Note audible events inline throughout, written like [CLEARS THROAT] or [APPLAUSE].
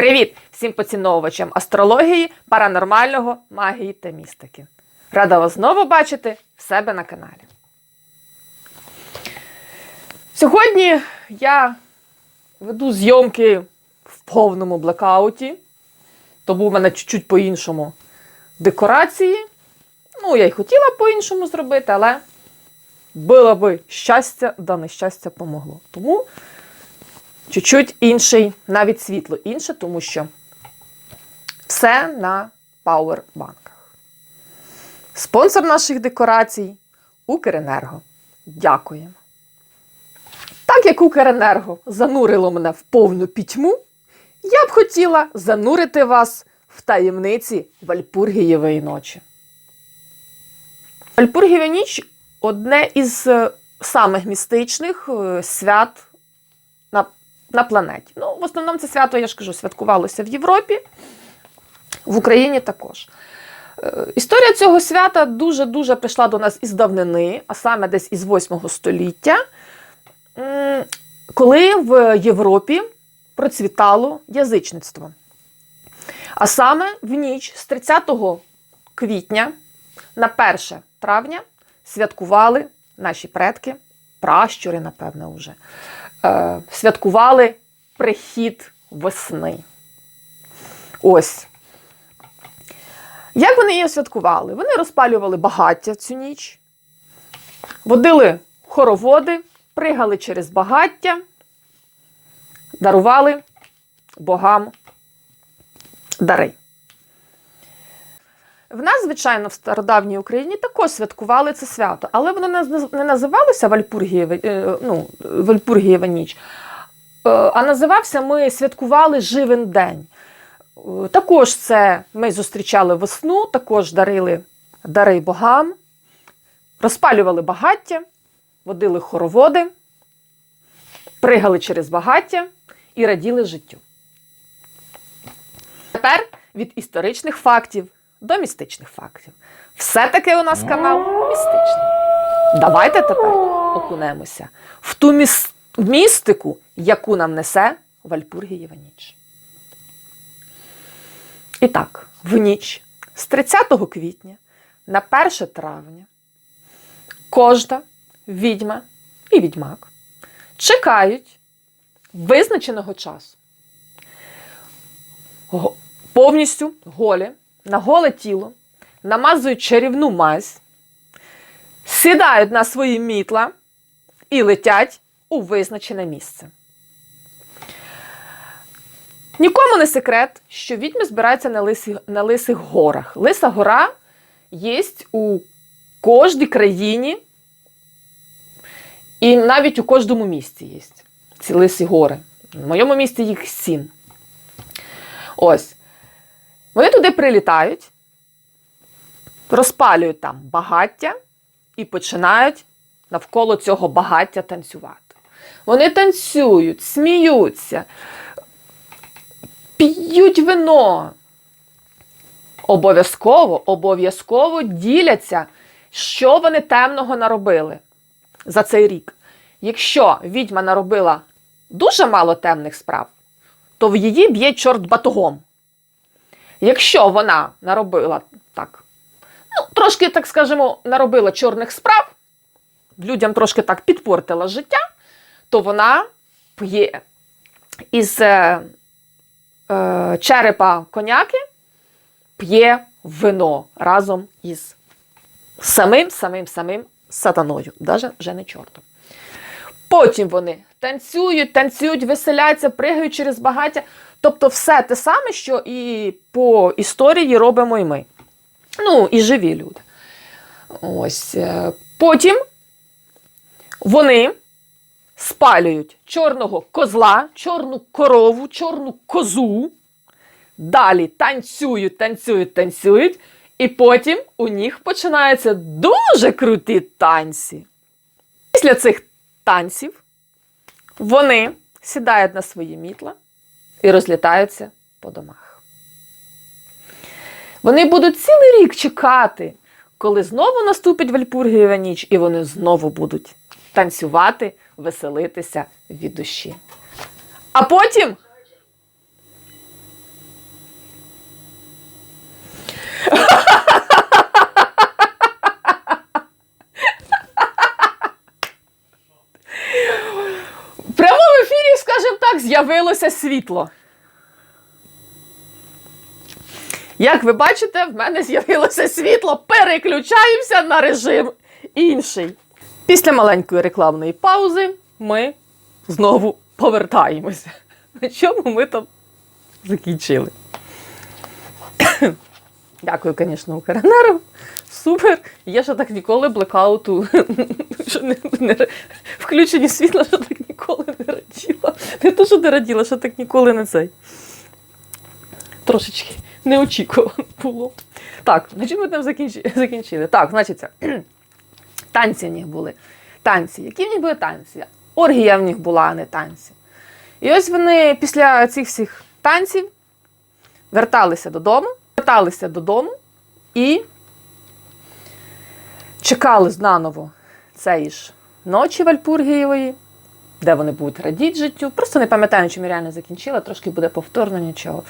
Привіт всім поціновувачам астрології, паранормального, магії та містики. Рада вас знову бачити в себе на каналі. Сьогодні я веду зйомки в повному блекауті, тому в мене чуть-чуть по-іншому декорації. Ну, я й хотіла по-іншому зробити, але було би щастя, да нещастя помогло. Тому чуть-чуть інший, навіть світло інше, тому що все на пауербанках. Спонсор наших декорацій Укренерго. Дякуємо. Так як Укренерго занурило мене в повну пітьму, я б хотіла занурити вас в таємниці Вальпургієвої ночі. Вальпургієва ніч одне із е, самих містичних е, свят на, на планеті. Ну, в основному це свято, я ж кажу, святкувалося в Європі, в Україні також. Е, Історія цього свята дуже-дуже прийшла до нас із давнини, а саме десь із 8 століття, коли в Європі процвітало язичництво. А саме в ніч з 30 квітня на 1 травня святкували наші предки, пращури, напевне, вже, е, святкували прихід весни. Ось. Як вони її святкували? Вони розпалювали багаття цю ніч, водили хороводи, пригали через багаття, дарували богам дари. В нас, звичайно, в стародавній Україні також святкували це свято, але воно не називалося Вальпургієва, е, ну, Вальпургієва ніч, е, а називався ми святкували Живен день. Також це ми зустрічали весну, також дарили дари богам, розпалювали багаття, водили хороводи, пригали через багаття і раділи життю. Тепер від історичних фактів до містичних фактів. Все-таки у нас канал містичний. Давайте тепер окунемося в ту міс- містику, яку нам несе Вальпургієва ніч. І так, в ніч з 30 квітня на 1 травня кожна відьма і відьмак чекають визначеного часу. Повністю голі, на голе тіло, намазують чарівну мазь, сідають на свої мітла і летять у визначене місце. Нікому не секрет, що відьми збираються на, лисі, на лисих горах. Лиса гора є у кожній країні, і навіть у кожному місті є ці лисі гори. В моєму місті їх сім. Ось. Вони туди прилітають, розпалюють там багаття і починають навколо цього багаття танцювати. Вони танцюють, сміються, п'ють вино. Обов'язково, обов'язково діляться, що вони темного наробили за цей рік. Якщо відьма наробила дуже мало темних справ, то в її б'є чорт батогом. Якщо вона наробила так, ну, трошки, так скажемо, наробила чорних справ, людям трошки так підпортила життя, то вона п'є із е, е, черепа коняки, п'є вино разом із самим, самим, самим сатаною, навіть вже не чортом. Потім вони танцюють, танцюють, веселяться, пригають через багаття. Тобто все те саме, що і по історії робимо і ми. Ну, і живі люди. Ось. е, Потім вони спалюють чорного козла, чорну корову, чорну козу. Далі танцюють, танцюють, танцюють. І потім у них починаються дуже круті танці. Після цих танців вони сідають на свої мітла і розлітаються по домах. Вони будуть цілий рік чекати, коли знову наступить Вальпургієва ніч, і вони знову будуть танцювати, веселитися від душі. А потім з'явилося світло. Як ви бачите, в мене з'явилося світло. Переключаємося на режим інший. Після маленької рекламної паузи ми знову повертаємося. На чому ми там закінчили? Дякую, звісно, Укренерго. Супер. Я ще так ніколи блекауту. не, не, включені світла, що так ніколи не раділа. Не то, що не раділа, що так ніколи не цей. Трошечки неочікувано було. Так, на чому ми там закінчили? Так, значить, танці в них були. Танці. Які в них були танці? Оргія в них була, а не танці. І ось вони після цих всіх танців верталися додому, верталися додому і чекали наново цієї ж ночі Вальпургієвої, де вони будуть радіти життю. Просто не пам'ятаю, чим я реально закінчила, трошки буде повторно нічого.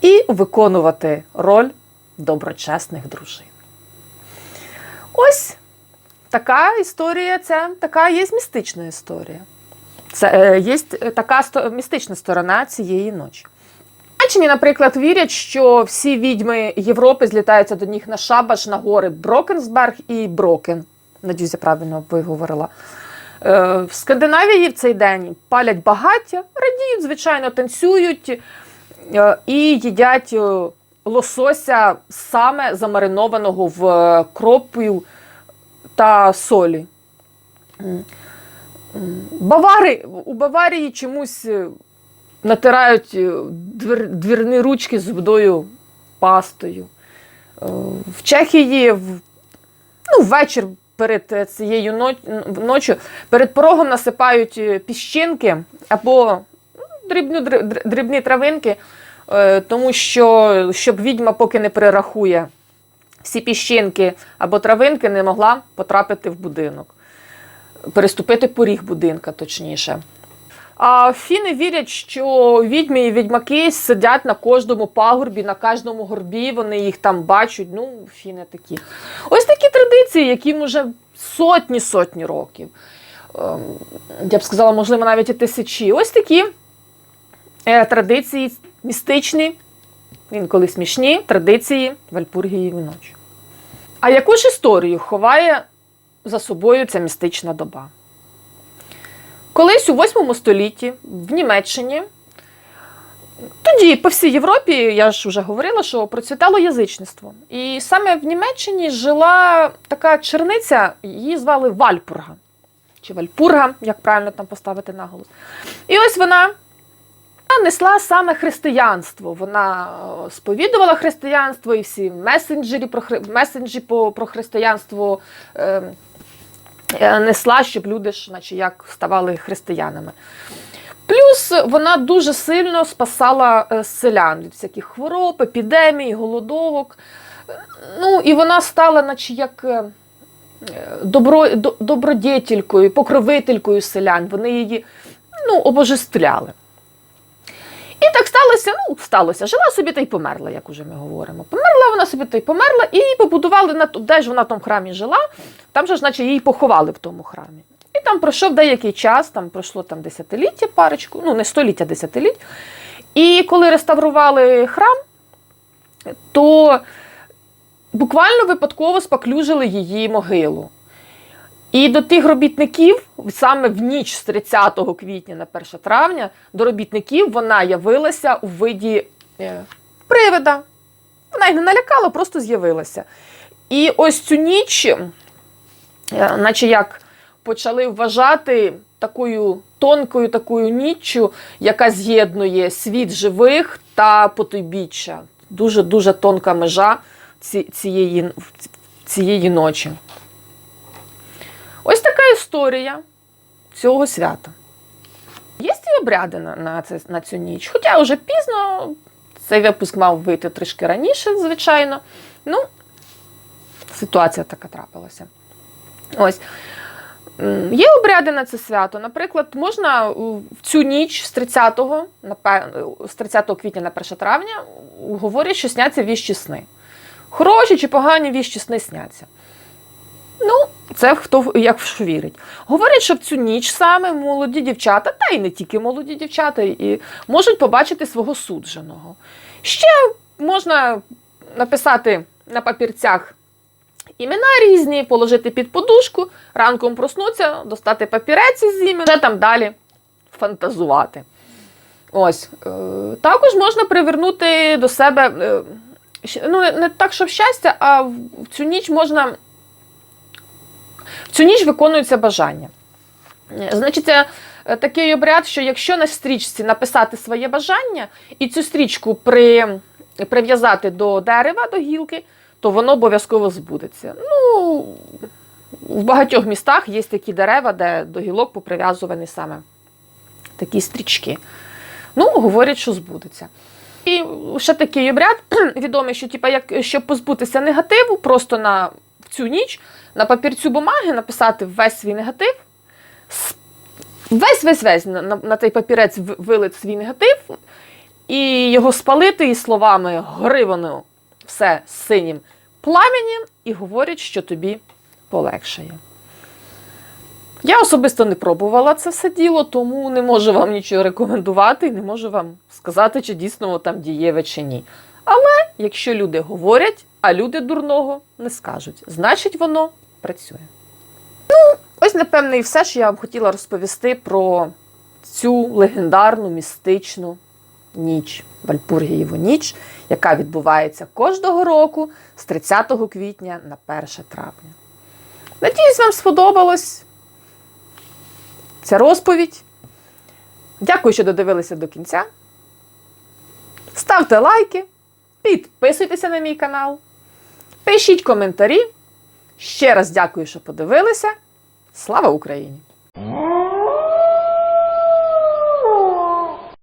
І виконувати роль доброчесних дружин. Ось така історія, це така є містична історія. Це е, є така сто- містична сторона цієї ночі. Німеччині, наприклад, вірять, що всі відьми Європи злітаються до них на шабаш на гори Брокенсберг і Брокен. Надіюсь, правильно виговорила. Е, В Скандинавії в цей день палять багаття, радіють, звичайно, танцюють е, і їдять е, лосося саме замаринованого в кроп'ю та солі. Бавари, у Баварії чомусь натирають е, двір, двірні ручки зубною пастою. Е, В Чехії ну, ввечір перед е, цією ноч- ночі перед порогом насипають піщинки або ну, дрібні, дрібні травинки, тому що щоб відьма поки не перерахує всі піщинки або травинки, не могла потрапити в будинок, переступити поріг будинка, точніше. А фіни вірять, що відьми і відьмаки сидять на кожному пагорбі, на кожному горбі, вони їх там бачать. Ну, фіни такі. Ось такі традиції, яким вже сотні сотні років. Ем, Я б сказала, можливо, навіть і тисячі. Ось такі е, традиції містичні, інколи смішні традиції Вальпургієві ночі. А яку ж історію ховає за собою ця містична доба? Колись у 8 столітті в Німеччині, тоді по всій Європі, я ж вже говорила, що процвітало язичництво. І саме в Німеччині жила така черниця, її звали Вальпурга. Чи Вальпурга, як правильно там поставити наголос. І ось вона несла саме християнство. Вона е, сповідувала християнство і всі месенджері про, хри- месенджі по, про християнство. Е, е, несла, щоб люди ж, наче як ставали християнами. Плюс вона дуже сильно спасала е, селян від всяких хвороб, епідемій, голодовок. Е, Ну, і вона стала, наче як е, е, добро, до- добродетелькою, покровителькою селян. Вони її ну, обожествляли. І так сталося, ну, сталося. Жила собі та й померла, як уже ми говоримо. Померла вона собі та й померла, і її побудували на де ж вона в тому храмі жила, там же ж, наче її поховали в тому храмі. І там пройшов деякий час, там пройшло там десятиліття, парочку, ну не століття, десятиліть. І коли реставрували храм, то буквально випадково споклюжили її могилу. І до тих робітників, саме в ніч з 30 квітня на 1 травня, до робітників вона явилася у виді е, привида. Вона їх не налякала, просто з'явилася. І ось цю ніч, е, наче як почали вважати такою тонкою такою ніччю, яка з'єднує світ живих та потойбіччя. Дуже-дуже тонка межа цієї, цієї ночі. Історія цього свята. Є і обряди на, на, це, на цю ніч. Хоча вже пізно, цей випуск мав вийти трішки раніше, звичайно. Ну, ситуація така трапилася. Ось. Є обряди на це свято. Наприклад, можна в цю ніч з 30, на з 30 квітня на 1 травня говорять, що сняться віщі сни. Хороші чи погані віщі сни сняться. Ну, це хто як що вірить. Говорять, що в цю ніч саме молоді дівчата, та й не тільки молоді дівчата, і можуть побачити свого судженого. Ще можна написати на папірцях імена різні, положити під подушку, ранком проснуться, достати папірець із імен, вже там далі фантазувати. Ось. Е, також можна привернути до себе. Е, ну, не так, щоб щастя, а в цю ніч можна. В цю ніч виконується бажання. Значить, це такий обряд, що якщо на стрічці написати своє бажання і цю стрічку при, прив'язати до дерева, до гілки, то воно обов'язково збудеться. Ну, в багатьох містах є такі дерева, де до гілок поприв'язувані саме такі стрічки. Ну, говорять, що збудеться. І ще такий обряд [CLEARS THROAT] відомий, що типа, як, щоб позбутися негативу, просто на цю ніч на папірцю бумаги написати весь свій негатив, весь весь весь на, на, на цей папірець в- вилить свій негатив, і його спалити і словами гори все синім пламенем, і говорять, що тобі полегшає. Я особисто не пробувала це все діло, тому не можу вам нічого рекомендувати не можу вам сказати, чи дійсно там дієве чи ні. Але якщо люди говорять, а люди дурного не скажуть, значить воно працює. Ну, ось, напевне, і все, що я вам хотіла розповісти про цю легендарну містичну ніч, Вальпургієву ніч, яка відбувається кожного року з 30 квітня на 1 травня. Надіюсь, вам сподобалось ця розповідь. Дякую, що додивилися до кінця. Ставте лайки, підписуйтеся на мій канал, пишіть коментарі. Ще раз дякую, що подивилися. Слава Україні!